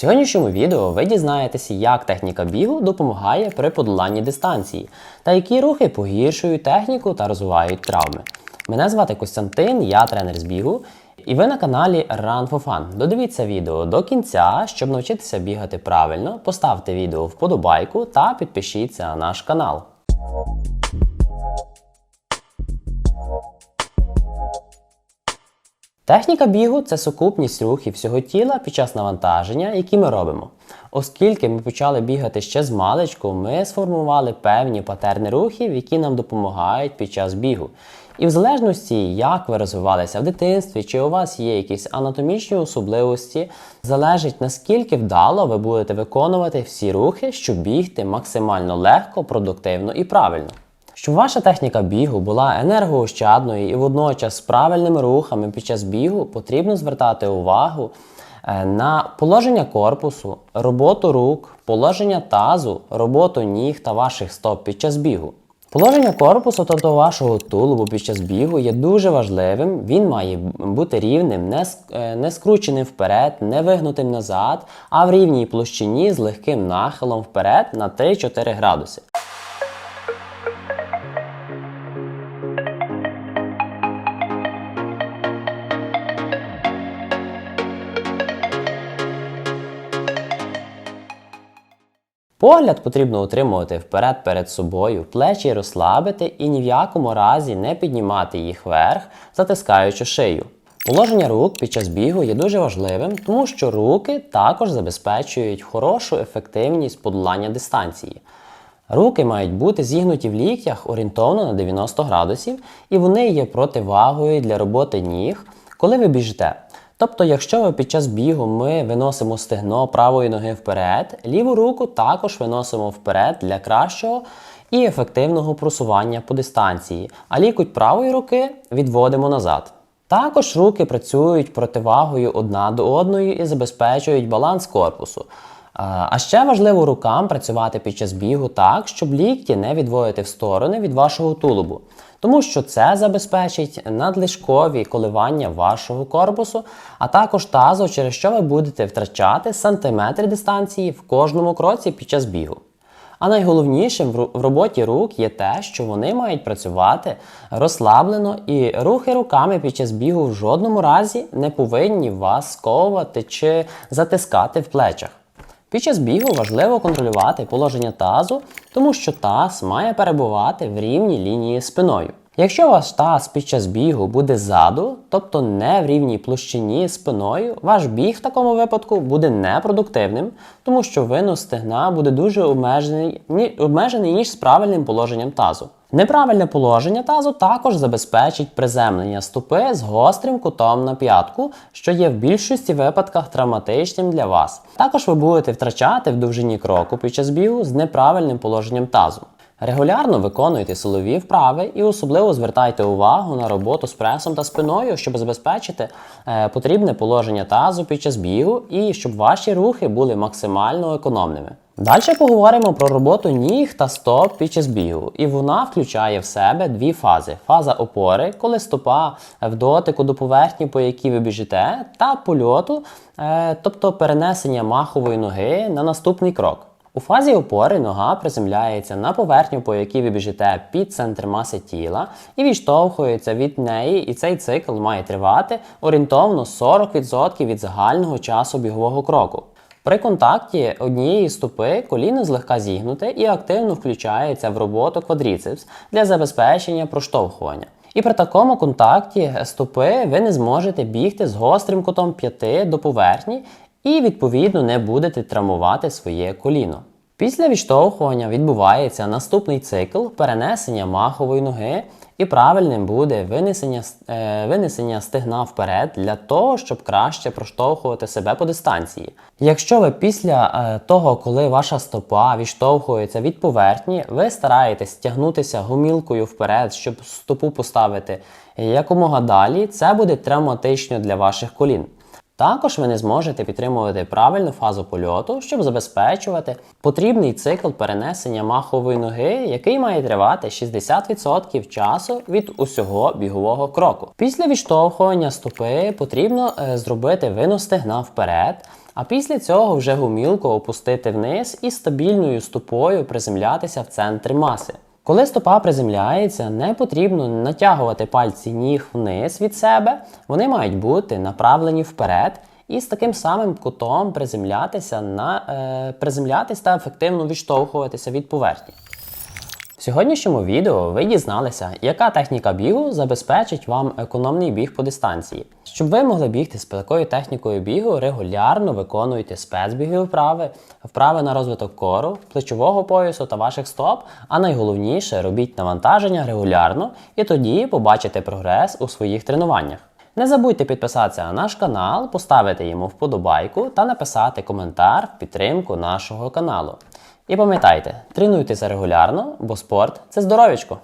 сьогоднішньому відео ви дізнаєтеся, як техніка бігу допомагає при подоланні дистанції та які рухи погіршують техніку та розвивають травми. Мене звати Костянтин, я тренер з бігу, і ви на каналі Run for Fun. Додивіться відео до кінця, щоб навчитися бігати правильно. Поставте відео вподобайку та підпишіться на наш канал. Техніка бігу це сукупність рухів всього тіла під час навантаження, які ми робимо. Оскільки ми почали бігати ще з маличку, ми сформували певні патерни рухів, які нам допомагають під час бігу. І в залежності, як ви розвивалися в дитинстві, чи у вас є якісь анатомічні особливості, залежить наскільки вдало ви будете виконувати всі рухи, щоб бігти максимально легко, продуктивно і правильно. Щоб ваша техніка бігу була енергоощадною і водночас з правильними рухами під час бігу, потрібно звертати увагу е, на положення корпусу, роботу рук, положення тазу, роботу ніг та ваших стоп під час бігу. Положення корпусу, тобто вашого тулубу під час бігу, є дуже важливим. Він має бути рівним, не, е, не скрученим вперед, не вигнутим назад, а в рівній площині з легким нахилом вперед на 3-4 градуси. Погляд потрібно утримувати вперед перед собою, плечі розслабити і ні в якому разі не піднімати їх вверх, затискаючи шию. Положення рук під час бігу є дуже важливим, тому що руки також забезпечують хорошу ефективність подолання дистанції. Руки мають бути зігнуті в ліктях орієнтовно на 90 градусів, і вони є противагою для роботи ніг, коли ви біжите. Тобто, якщо під час бігу ми виносимо стегно правої ноги вперед, ліву руку також виносимо вперед для кращого і ефективного просування по дистанції, а лікуть правої руки відводимо назад. Також руки працюють противагою одна до одної і забезпечують баланс корпусу. А ще важливо рукам працювати під час бігу так, щоб лікті не відводити в сторони від вашого тулубу, тому що це забезпечить надлишкові коливання вашого корпусу, а також тазу, через що ви будете втрачати сантиметри дистанції в кожному кроці під час бігу. А найголовнішим в роботі рук є те, що вони мають працювати розслаблено, і рухи руками під час бігу в жодному разі не повинні вас сковувати чи затискати в плечах. Під час бігу важливо контролювати положення тазу, тому що таз має перебувати в рівній лінії спиною. Якщо ваш таз під час бігу буде ззаду, тобто не в рівній площині спиною, ваш біг в такому випадку буде непродуктивним, тому що винос стегна буде дуже обмежений, обмежений ніж з правильним положенням тазу. Неправильне положення тазу також забезпечить приземлення ступи з гострим кутом на п'ятку, що є в більшості випадках травматичним для вас. Також ви будете втрачати в довжині кроку під час бігу з неправильним положенням тазу. Регулярно виконуйте силові вправи і особливо звертайте увагу на роботу з пресом та спиною, щоб забезпечити е, потрібне положення тазу під час бігу і щоб ваші рухи були максимально економними. Далі поговоримо про роботу ніг та стоп під час бігу, і вона включає в себе дві фази: фаза опори, коли стопа в дотику до поверхні, по якій ви біжите, та польоту, е, тобто перенесення махової ноги на наступний крок. У фазі опори нога приземляється на поверхню, по якій ви біжите під центр маси тіла, і відштовхується від неї, і цей цикл має тривати орієнтовно 40% від загального часу бігового кроку. При контакті однієї стопи коліно злегка зігнуте і активно включається в роботу квадріцепс для забезпечення проштовхування. І при такому контакті стопи ви не зможете бігти з гострим кутом п'яти до поверхні і, відповідно, не будете травмувати своє коліно. Після відштовхування відбувається наступний цикл перенесення махової ноги, і правильним буде винесення, е, винесення стегна вперед для того, щоб краще проштовхувати себе по дистанції. Якщо ви після е, того, коли ваша стопа відштовхується від поверхні, ви стараєтесь тягнутися гомілкою вперед, щоб стопу поставити якомога далі, це буде травматично для ваших колін. Також ви не зможете підтримувати правильну фазу польоту, щоб забезпечувати потрібний цикл перенесення махової ноги, який має тривати 60% часу від усього бігового кроку. Після відштовхування стопи потрібно е, зробити винос стегна вперед, а після цього вже гумілку опустити вниз і стабільною стопою приземлятися в центрі маси. Коли стопа приземляється, не потрібно натягувати пальці ніг вниз від себе, вони мають бути направлені вперед і з таким самим кутом приземлятися, на, е, приземлятися та ефективно відштовхуватися від поверхні. В сьогоднішньому відео ви дізналися, яка техніка бігу забезпечить вам економний біг по дистанції. Щоб ви могли бігти з такою технікою бігу, регулярно виконуйте спецбігові вправи, вправи на розвиток кору, плечового поясу та ваших стоп, а найголовніше робіть навантаження регулярно і тоді побачите прогрес у своїх тренуваннях. Не забудьте підписатися на наш канал, поставити йому вподобайку та написати коментар в підтримку нашого каналу. І пам'ятайте, тренуйтеся регулярно, бо спорт це здоров'ячко.